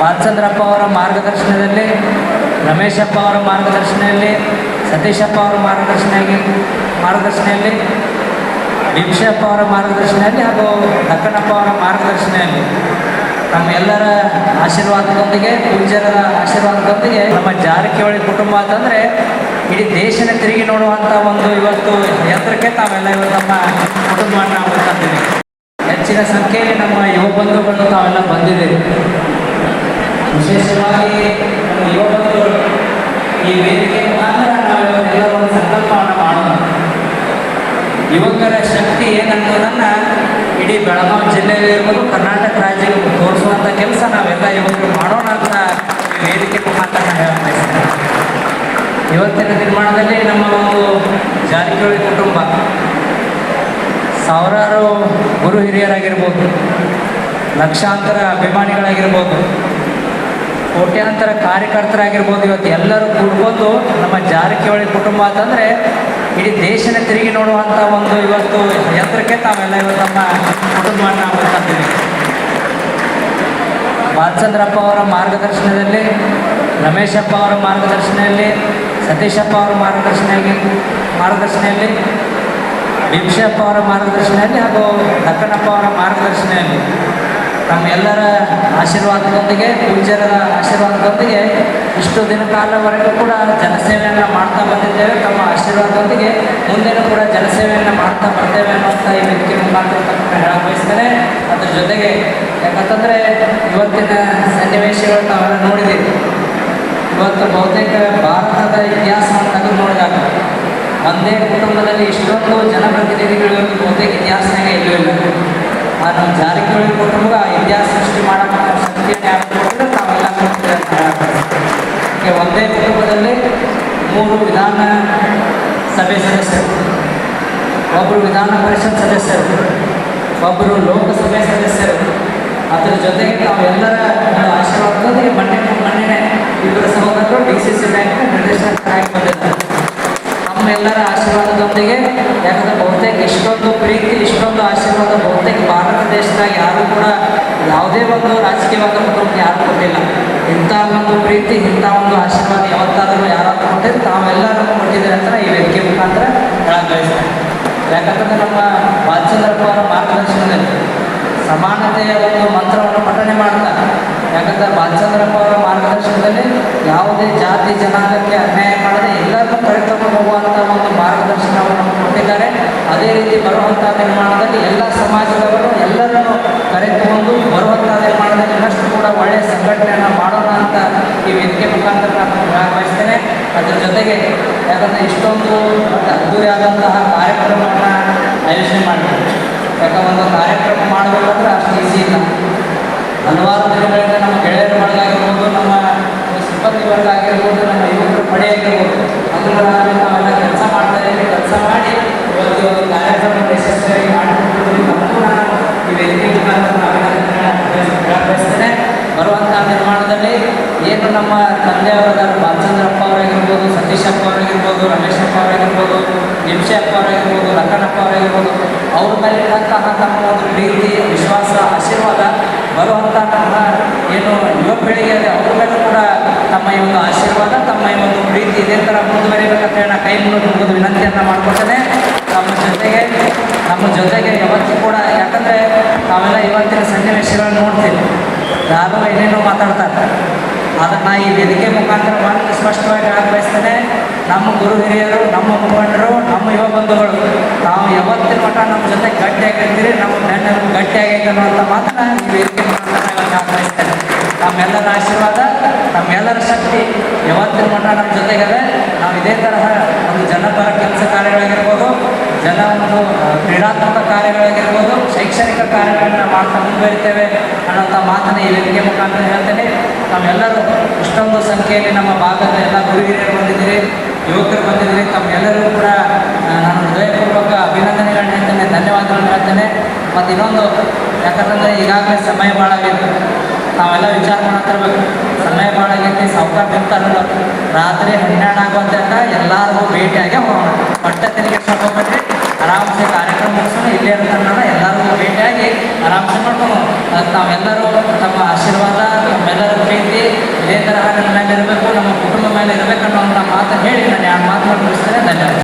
ಬಾಲಚಂದ್ರಪ್ಪ ಅವರ ಮಾರ್ಗದರ್ಶನದಲ್ಲಿ, ರಮೇಶಪ್ಪ ಅವರ ಮಾರ್ಗದರ್ಶನದಲ್ಲಿ, ಸತೀಶಪ್ಪ ಅವರ ಮಾರ್ಗದರ್ಶನ ಮಾರ್ಗದರ್ಶನದಲ್ಲಿ, ಭೀಮಶಪ್ಪ ಅವರ ಮಾರ್ಗದರ್ಶನದಲ್ಲಿ ಹಾಗೂ ದಕ್ಕನಪ್ಪ ಅವರ ಮಾರ್ಗದರ್ಶನದಲ್ಲಿ. ನಮ್ಮ ಎಲ್ಲರ ಆಶೀರ್ವಾದದೊಂದಿಗೆ, ಪೂಜ್ಯರ ಆಶೀರ್ವಾದದೊಂದಿಗೆ ನಮ್ಮ ಜಾರಕಿಹೊಳಿ ಕುಟುಂಬ ಅಂತಂದರೆ ಇಡೀ ದೇಶನ ತಿರುಗಿ ನೋಡುವಂಥ ಒಂದು ಇವತ್ತು ಯಂತ್ರಕ್ಕೆ ತಾವೆಲ್ಲ ಇವತ್ತು ನಮ್ಮ ಕುಟುಂಬವನ್ನು ನಾವು ಹೆಚ್ಚಿನ ಸಂಖ್ಯೆಯಲ್ಲಿ ನಮ್ಮ ಯುವ ಬಂಧುಗಳು ತಾವೆಲ್ಲ ಬಂದಿದ್ದೀರಿ. ವಿಶೇಷವಾಗಿ ಯುವಕರು ಈ ವೇದಿಕೆ ಮುಖಾಂತರ ನಾವೆಲ್ಲ ಒಂದು ಸಂಕಲ್ಪವನ್ನು ಮಾಡೋಣ ಯುವಕರ ಶಕ್ತಿ ಏನನ್ನೋದನ್ನು ಇಡೀ ಬೆಳಗಾವಿ ಜಿಲ್ಲೆಯಲ್ಲಿ ಇರ್ಬೋದು, ಕರ್ನಾಟಕ ರಾಜ್ಯಕ್ಕೆ ತೋರಿಸುವಂಥ ಕೆಲಸ ನಾವೆಲ್ಲ ಯುವಕರು ಮಾಡೋಣ ಅಂತ ವೇದಿಕೆ ಮುಖಾಂತರ ಹೇಳ್ತಾ ಇದ್ದೇನೆ ಇವತ್ತಿನ ನಿರ್ಮಾಣದಲ್ಲಿ ನಮ್ಮ ಒಂದು ಜಾರಕಿಹೊಳಿ ಕುಟುಂಬ, ಸಾವಿರಾರು ಗುರು ಹಿರಿಯರಾಗಿರ್ಬೋದು, ಲಕ್ಷಾಂತರ ಅಭಿಮಾನಿಗಳಾಗಿರ್ಬೋದು ಕೋಟ್ಯಾಂತರ ಕಾರ್ಯಕರ್ತರಾಗಿರ್ಬೋದು ಇವತ್ತು ಎಲ್ಲರೂ ಕೂಡ್ಕೊಂಡು ನಮ್ಮ ಜಾರಕಿಹೊಳಿ ಕುಟುಂಬ ಅಂತಂದರೆ ಇಡೀ ದೇಶನ ತಿರುಗಿ ನೋಡುವಂಥ ಒಂದು ಇವತ್ತು ಯಂತ್ರಕ್ಕೆ ತಾವೆಲ್ಲ ಇವತ್ತು ನಮ್ಮ ಕುಟುಂಬವನ್ನು ತಂದಿದ್ದೀವಿ ಬಾಲಚಂದ್ರಪ್ಪ ಅವರ ಮಾರ್ಗದರ್ಶನದಲ್ಲಿ, ರಮೇಶಪ್ಪ ಅವರ ಮಾರ್ಗದರ್ಶನದಲ್ಲಿ, ಸತೀಶಪ್ಪ ಅವರ ಮಾರ್ಗದರ್ಶನ ಮಾರ್ಗದರ್ಶನದಲ್ಲಿ ಭೀಮಶಪ್ಪ ಅವರ ಮಾರ್ಗದರ್ಶನದಲ್ಲಿ ಹಾಗೂ ಲಕ್ಕನಪ್ಪ ಅವರ ಮಾರ್ಗದರ್ಶನದಲ್ಲಿ. ನಮ್ಮ ಎಲ್ಲರ ಆಶೀರ್ವಾದದೊಂದಿಗೆ ಪೂಜ್ಯರ ಆಶೀರ್ವಾದದೊಂದಿಗೆ ಇಷ್ಟು ದಿನ ಕಾಲವರೆಗೂ ಕೂಡ ಜನಸೇವೆಯನ್ನು ಮಾಡ್ತಾ ಬಂದಿದ್ದೇವೆ. ತಮ್ಮ ಆಶೀರ್ವಾದದೊಂದಿಗೆ ಮುಂದಿನ ಕೂಡ ಜನಸೇವೆಯನ್ನು ಮಾಡ್ತಾ ಬರ್ತೇವೆ ಅನ್ನೋಂಥ ಈ ವ್ಯಕ್ತಿ ಮುಖಾಂತರ ಹೇಳಕ್ಕೆ ಬಯಸ್ತಾರೆ ಅದ್ರ ಜೊತೆಗೆ ಯಾಕಂತಂದರೆ ಇವತ್ತಿನ ಸನ್ನಿವೇಶಗಳು ತಾವೆಲ್ಲ ನೋಡಿದ್ದೀವಿ ಇವತ್ತು ಬಹುತೇಕ ಭಾರತದ ಇತಿಹಾಸವನ್ನು ತೆಗೆದು ನೋಡಿದಾಗ ಒಂದೇ ಕುಟುಂಬದಲ್ಲಿ ಇಷ್ಟೊಂದು ಜನಪ್ರತಿನಿಧಿಗಳು ಬಹುತೇಕ ಇತಿಹಾಸನಾಗೆ ಎಲ್ಲೂ ಇಲ್ಲ. ಆ ನಮ್ಮ ಜಾರಕಿಹೊಳಿ ಒಂದೇ ಕುಟುಂಬದಲ್ಲಿ ಮೂರು ವಿಧಾನ ಸಭೆ ಸದಸ್ಯರು. ಒಬ್ಬರು ವಿಧಾನ ಪರಿಷತ್ ಸದಸ್ಯರು ಒಬ್ಬರು ಲೋಕಸಭೆ ಸದಸ್ಯರು. ಅದರ ಜೊತೆಗೆ ನಾವೆಲ್ಲರ ಆಶೀರ್ವಾದದಲ್ಲಿ ಮೊನ್ನೆ ಮೊನ್ನೆ ಇಬ್ಬರ ಸಹೋದರರು ಡಿ ಸಿ ಸಿ ಬ್ಯಾಂಕ್ ನಿರ್ದೇಶಕರಾಗಿ ಬಂದಿದ್ದಾರೆ. ನಮ್ಮೆಲ್ಲರ ಆಶೀರ್ವಾದದೊಂದಿಗೆ ಯಾಕಂದ್ರೆ ಬಹುತೇಕ ಇಷ್ಟೊಂದು ಪ್ರೀತಿ, ಇಷ್ಟೊಂದು ಆಶೀರ್ವಾದ ಬಹುತೇಕ ಭಾರತ ದೇಶದಾಗ ಯಾರು ಕೂಡ ಯಾವುದೇ ಒಂದು ರಾಜಕೀಯವಾದ ಕುಟುಂಬ ಯಾರು ಕೊಟ್ಟಿಲ್ಲ. ಇಂಥ ಒಂದು ಪ್ರೀತಿ, ಇಂಥ ಒಂದು ಆಶೀರ್ವಾದ ಯಾವತ್ತಾದರೂ ಯಾರಾದ್ರೂ ಕೊಟ್ಟಿದ್ರೆ ತಾವೆಲ್ಲರೂ ಕೊಟ್ಟಿದ್ದೀರಿ ಅಂತ ಈ ವೇದಿಕೆ ಮುಖಾಂತರ ಹೇಳಕ್ ಬಯಸ್ತೇನೆ ಯಾಕಂತಂದ್ರೆ ನಮ್ಮ ಬಾಲಚಂದ್ರಪ್ಪ ಅವರ ಮಾರ್ಗದರ್ಶನದಲ್ಲಿ ಸಮಾನತೆಯ ಒಂದು ಮಂತ್ರವನ್ನು ಪಠನೆ ಮಾಡ್ತಾರೆ. ಯಾಕಂದ್ರೆ ಬಾಲಚಂದ್ರಪ್ಪ ಅವರ ಮಾರ್ಗದರ್ಶನದಲ್ಲಿ ಯಾವುದೇ ಜಾತಿ, ಜನಾಂಗಕ್ಕೆ ಅನ್ಯಾಯ ಮಾಡದೆ ಎಲ್ಲರನ್ನೂ ಕರೆತಕೊಂಡು ಹೋಗುವಂಥ ಒಂದು ಮಾರ್ಗದರ್ಶನವನ್ನು ಕೊಟ್ಟಿದ್ದಾರೆ. ಅದೇ ರೀತಿ ಬರುವಂಥ ನಿರ್ಮಾಣದಲ್ಲಿ ಎಲ್ಲ ಸಮಾಜದವರು ಎಲ್ಲರನ್ನು ಕರೆತುಕೊಂಡು ಬರುವಂಥ ನಿರ್ಮಾಣದಲ್ಲಿ ಇನ್ನಷ್ಟು ಕೂಡ ಒಳ್ಳೆಯ ಸಂಘಟನೆಯನ್ನು ಮಾಡೋಣ ಅಂತ ಈ ವೇದಿಕೆ ಮುಖಾಂತರ ನಾನು ಹೇಳಕ್ ಬಯಸ್ತೇನೆ ಅದ್ರ ಜೊತೆಗೆ ಯಾಕಂದರೆ ಇಷ್ಟೊಂದು ಅದ್ದೂರಿಯಾದಂತಹ ಕಾರ್ಯಕ್ರಮವನ್ನು ಆಯೋಜನೆ ಮಾಡಿದ್ದಾರೆ ಯಾಕಂದ್ರೆ ಒಂದು ಕಾರ್ಯಕ್ರಮ ಮಾಡಬೇಕಂದ್ರೆ ಅಷ್ಟು ಈಸಿ ಇಲ್ಲ. ಹಲವಾರು ದಿನಗಳಿಂದ ನಮ್ಮ ಗೆಳೆಯರ ವರ್ಗ ಆಗಿರ್ಬೋದು ನಮ್ಮ ಸಿಬ್ಬಂದಿ ವರ್ಗ ಆಗಿರ್ಬೋದು ನಮ್ಮ ಯುವಕರ ಪಡೆ ಆಗಿರ್ಬೋದು ಅದರಲ್ಲಿ ನಾವೆಲ್ಲ ಕೆಲಸ ಮಾಡ್ತಾ ಇದ್ದೀವಿ. ಕೆಲಸ ಮಾಡಿ ಇವತ್ತು ಒಂದು ಕಾರ್ಯಕ್ರಮ ಯಶಸ್ವಿಯಾಗಿ ಮಾಡಿಕೊಟ್ಟಿದ್ದೀವಿ. ನಮಗೂ ನಾನು ಬರುವಂತಹ ನಾನು ಹೇಳಕ್ ಬರುವಂಥ ನಿರ್ಮಾಣದಲ್ಲಿ ಏನು ನಮ್ಮ ತಂದೆಯವರಾದ ಬಾಲಚಂದ್ರಪ್ಪ ಅವರಾಗಿರ್ಬೋದು ಸತೀಶಪ್ಪ ಅವರಾಗಿರ್ಬೋದು ರಮೇಶಪ್ಪ ಅವರಾಗಿರ್ಬೋದು ನಿಮಿಷಪ್ಪ ಅವರಾಗಿರ್ಬೋದು ಲಕ್ಕನಪ್ಪ ಅವರಾಗಿರ್ಬೋದು, ಅವ್ರ ಮೇಲಿರುವಂತಹ ತಮ್ಮ ಒಂದು ಪ್ರೀತಿ, ವಿಶ್ವಾಸ, ಆಶೀರ್ವಾದ ನಮ್ಮ ಏನು ಯುವ ಪೀಳಿಗೆ ಅವ್ರ ಮೇಲೆ ಕೂಡ ತಮ್ಮ ಈ ಒಂದು ಆಶೀರ್ವಾದ, ತಮ್ಮ ಈ ಒಂದು ಪ್ರೀತಿ ಇದೇ ಥರ ಮುಂದುವರಿಬೇಕಂತ ಹೇಳಿ ನಾನು ಕೈ ಮುಗಿದು ವಿನಂತಿಯನ್ನು ಮಾಡ್ಕೊತೇನೆ ನಮ್ಮ ಜೊತೆಗೆ ನಮ್ಮ ಜೊತೆಗೆ ಯಾವತ್ತೂ ಕೂಡ, ಯಾಕಂದರೆ ನಾವೆಲ್ಲ ಇವತ್ತಿನ ಸನ್ನಿವೇಶಗಳನ್ನು ನೋಡ್ತೀವಿ ಯಾರು ಏನೇನೋ ಮಾತಾಡ್ತಾರೆ. ಅದನ್ನು ಈ ವೇದಿಕೆ ಮುಖಾಂತರ ಮಾತ್ರ ಸ್ಪಷ್ಟವಾಗಿ ಹೇಳಕ್ಕೆ ನಮ್ಮ ಗುರು ಹಿರಿಯರು, ನಮ್ಮ ಮುಖಂಡರು, ನಮ್ಮ ಯುವ ಬಂಧುಗಳು ನಾವು ಯಾವತ್ತಿನ ಮಟ್ಟ ನಮ್ಮ ಜೊತೆ ಗಟ್ಟಿಯಾಗಿರ್ತೀರಿ ನಮ್ಮ ಬೆಣ್ಣರು ಗಟ್ಟಿಯಾಗೈತೆ ಅನ್ನುವಂತ ಮಾತ್ರ ಈ ವೇದಿಕೆ ಮುಖಾಂತರ ನಾನು ತಮ್ಮೆಲ್ಲರ ನಮ್ಮೆಲ್ಲರ ಆಶೀರ್ವಾದ ನಮ್ಮೆಲ್ಲರ ಶಕ್ತಿ ಯಾವತ್ತಿನ ಮಟ್ಟ ನಮ್ಮ ಜೊತೆಗಿದೆ. ನಾವು ಇದೇ ತರಹ ಒಂದು ಜನಪರ ಕೆಲಸ ಕಾರ್ಯಗಳಾಗಿರ್ಬೋದು, ಜನ ಒಂದು ಕ್ರೀಡಾತ್ಮಕ ಕಾರ್ಯಗಳಾಗಿರ್ಬೋದು, ಶೈಕ್ಷಣಿಕ ಕಾರ್ಯಗಳನ್ನ ಮಾಡ್ತಾ ಮುಂದುವರಿತೇವೆ ಅನ್ನೋಂಥ ಮಾತನ್ನ ಈ ವೇದಿಕೆ ಮುಖಾಂತರ ಹೇಳ್ತೇನೆ. ತಾವೆಲ್ಲರೂ ಇಷ್ಟೊಂದು ಸಂಖ್ಯೆಯಲ್ಲಿ ನಮ್ಮ ಭಾಗದ ಎಲ್ಲ ಬಂದಿದ್ದೀರಿ, ಯುವಕರು ಬಂದಿದ್ದೀರಿ. ತಮ್ಮೆಲ್ಲರಿಗೂ ಕೂಡ ನಾನು ಹೃದಯಪೂರ್ವಕ ಅಭಿನಂದನೆಗಳನ್ನ ಹೇಳ್ತೇನೆ ಧನ್ಯವಾದಗಳನ್ನು ಹೇಳ್ತೇನೆ ಮತ್ತು ಇನ್ನೊಂದು, ಯಾಕಂತಂದರೆ ಈಗಾಗಲೇ ಸಮಯ ಭಾಳ ಆಗೈತೆ. ನಾವೆಲ್ಲ ವಿಚಾರ ಮಾಡ್ತಿರ್ಬೇಕು ಸಮಯ ಭಾಳ ಆಗೈತಿ ಸಾವುಕಾರ ಬಿಡ್ತಾರಲ್ಲ ರಾತ್ರಿ ಹನ್ನೆರಡು ಆಗುವಂತ ಎಲ್ಲರಿಗೂ ಭೇಟಿಯಾಗಿ ಹೋಗೋಣ. ಪಟ್ಟ ತೆರಿಗೆ ಹೋಗ್ಬೇಕ್ರಿ ಆರಾಮ್ಸೆ ಕಾರ್ಯಕ್ರಮ ಮುಗಿಸೋಣ, ಇಲ್ಲೇ ಅಂತ ಎಲ್ಲರಿಗೂ ಭೇಟಿಯಾಗಿ ಆರಾಮ್ಸೆ ಮಾಡ್ಕೊಂಡು ಅದಕ್ಕೆ ನಾವೆಲ್ಲರೂ ಇದೇ ತರಹ ನಮ್ಮ ಮೇಲೆ ಇರಬೇಕು, ನಮ್ಮ ಕುಟುಂಬ ಮೇಲೆ ಇರಬೇಕು ಅನ್ನೋಂಥ ಮಾತು ಹೇಳಿ ನಾನು ಎರಡು ಮಾತುಗಳು ಮುಗಿಸ್ತೇನೆ ಧನ್ಯವಾದ